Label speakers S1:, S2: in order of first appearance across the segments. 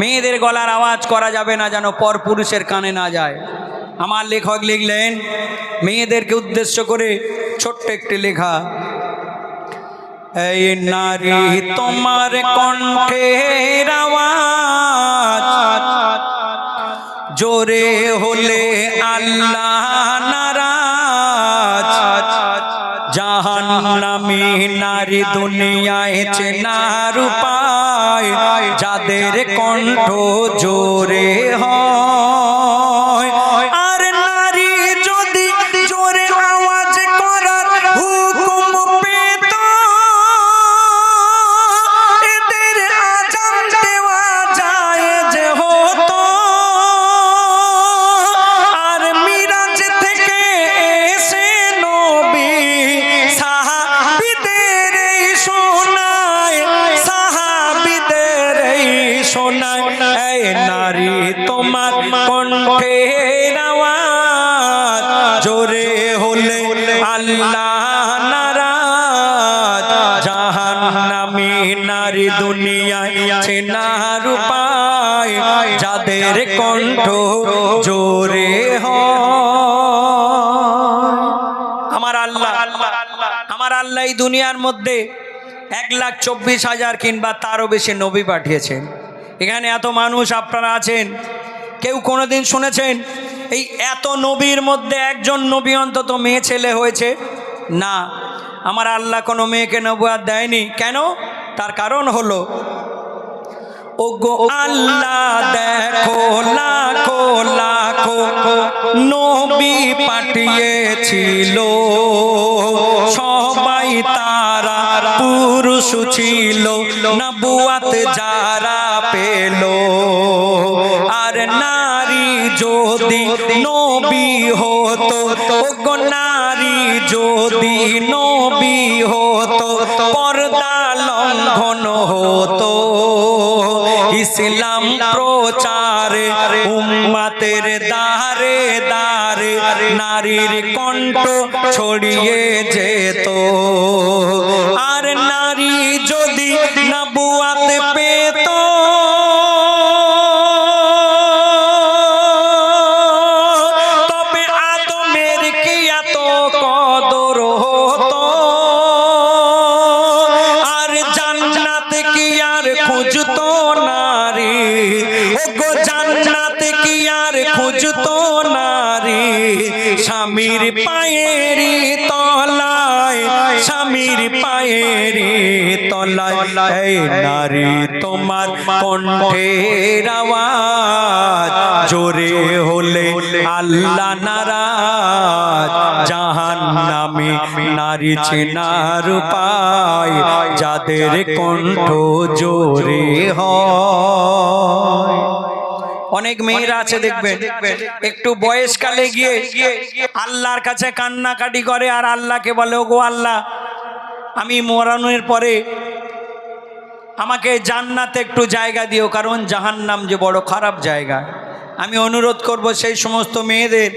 S1: মেয়েদের গলার আওয়াজ করা যাবে না যেন পর পুরুষের কানে না যায়। আমার লেখক লিখলেন, মেয়েদেরকে উদ্দেশ্য করে ছোট্ট একটি লেখা, এই নারী তোমার কণ্ঠের আওয়াজ নারী দুনিয়ায় চেনার উপায় যাদের কণ্ঠ জোরে হয়। আল্লাহ নারাজ, জাহান্নামী নারী দুনিয়ায় চেনার উপায় যাদের কণ্ঠ জোরে হয়। আমার আল্লাহ আমার আল্লাহ এই দুনিয়ার মধ্যে এক লাখ চব্বিশ হাজার কিংবা তারও বেশি নবী পাঠিয়েছেন। এখানে এত মানুষ আপনারা আছেন, কেউ কোনোদিন শুনেছেন এই এত নবীর মধ্যে একজন নবী অন্তত মেয়ে ছেলে হয়েছে? না। আমার আল্লাহ কোনো মেয়েকে নবুয়াদ দেয়নি। কেন? তার কারণ হলো ও গো আল্লাহ দেখো, লাখো লাখো নবী পাঠিয়েছিল। সবাই তারা পুরুষ ছিল, নবুয়াত যারা পেল। যদি নবী হতো ও নারী যদি নবী হতো পর্দা লঙ্ঘন হতো। ইসলাম প্রচারে উম্মাতের দারে দারে নারীর কণ্ঠ ছড়িয়ে যেত। আর খুঁজতো নারী স্বামীর পায়ের তলায়, স্বামীর পায়ের তলায়। নারী তোমার কণ্ঠের আওয়াজ, জোরে হলে আল্লাহ নারাজ। জাহান নামে নারী চেনার উপায়, যাদের কণ্ঠ জোরে হয়। অনেক মেয়েরা আছে দেখবেন। একটু বয়সকালে গিয়ে আল্লাহর কাছে কান্নাকাটি করে আর আল্লাহকে বলে ও গো আল্লাহ আমি মরানোর পরে আমাকে জান্নাতে একটু জায়গা দিও কারণ জাহান্নাম যে বড় খারাপ জায়গা। আমি অনুরোধ করব সেই সমস্ত মেয়েদের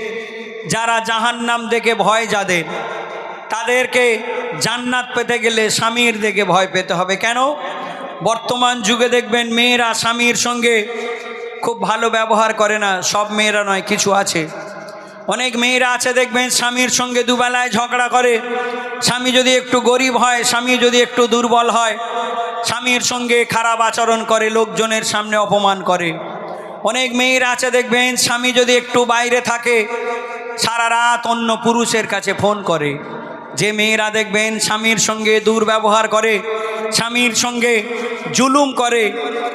S1: যারা জাহান্নাম দেখে ভয় যাদের তাদেরকে জান্নাত পেতে গেলে স্বামীর দেখে ভয় পেতে হবে। কেন? বর্তমান যুগে দেখবেন মেয়েরা স্বামীর সঙ্গে খুব ভালো ব্যবহার করে না, সব মেয়েরা নয়, কিছু আছে। অনেক মেয়েরা আছে, দেখবেন স্বামীর সঙ্গে দুবেলায় ঝগড়া করে। স্বামী যদি একটু গরিব হয়, স্বামী যদি একটু দুর্বল হয়, স্বামীর সঙ্গে খারাপ আচরণ করে, লোকজনের সামনে অপমান করে। অনেক মেয়েরা আছে, দেখবেন স্বামী যদি একটু বাইরে থাকে, সারা রাত অন্য পুরুষের কাছে ফোন করে। যে মেয়েরা দেখবেন স্বামীর সঙ্গে দুর্ব্যবহার করে, স্বামীর সঙ্গে জুলুম করে।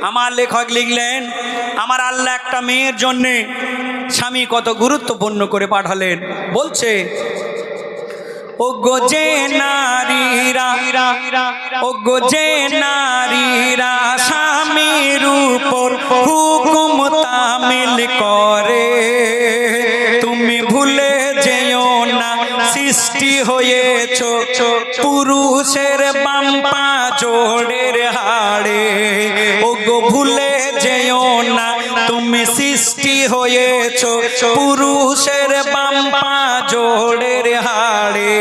S1: আমার লেখক লিখলেন, আমার আল্লাহ একটা মেয়ের জন্যে স্বামী কত গুরুত্বপূর্ণ করে পাঠালেন। বলছে ও গো যে নারীরা ও গো যে নারীরা স্বামীর উপর হুকুম তামিল করে। হয়েছ পুরুষের বাম্পা জোড়ের হাড়ে। ও গো ভুলে যেও না, তুমি সৃষ্টি হয়েছ পুরুষের বাম্পা জোড়ের হাড়ে।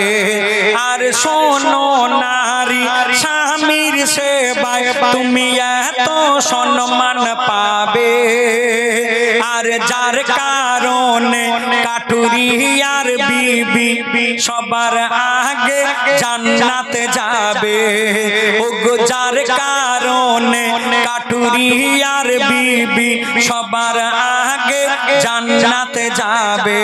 S1: আর শোনো নারী, স্বামীর সেবায় তুমি এত সম্মান পাবে। যার কারণে আর বিবি সবার আগে জান্নাতে যাবে। ওগো, যার কারণে আর বিবি সবার আগে জান্নাতে যাবে।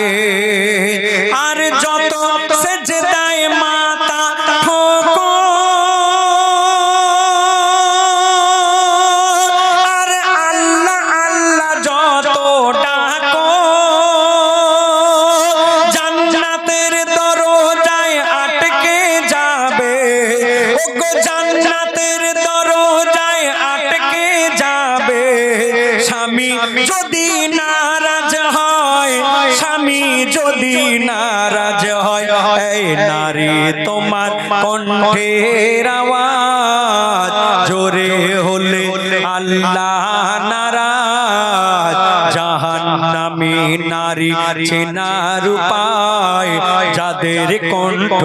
S1: যদি নারাজ হয় এই নারী তোমার কণ্ঠের আওয়াজ জোরে হলে আল্লাহ নারাজ জাহান্নামী নারী চেনার উপায় যাদের কণ্ঠ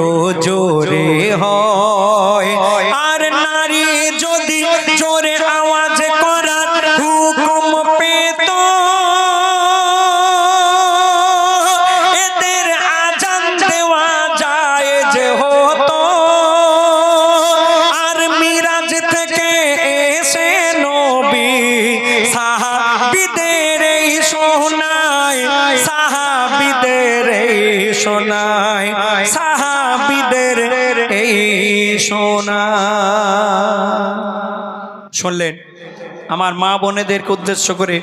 S1: জোরে হয়। সাহাবিদের এই শোনায় সাহাবিদের এই শোনা শুনলেন? আমার মা বোনেদেরকে উদ্দেশ্য করে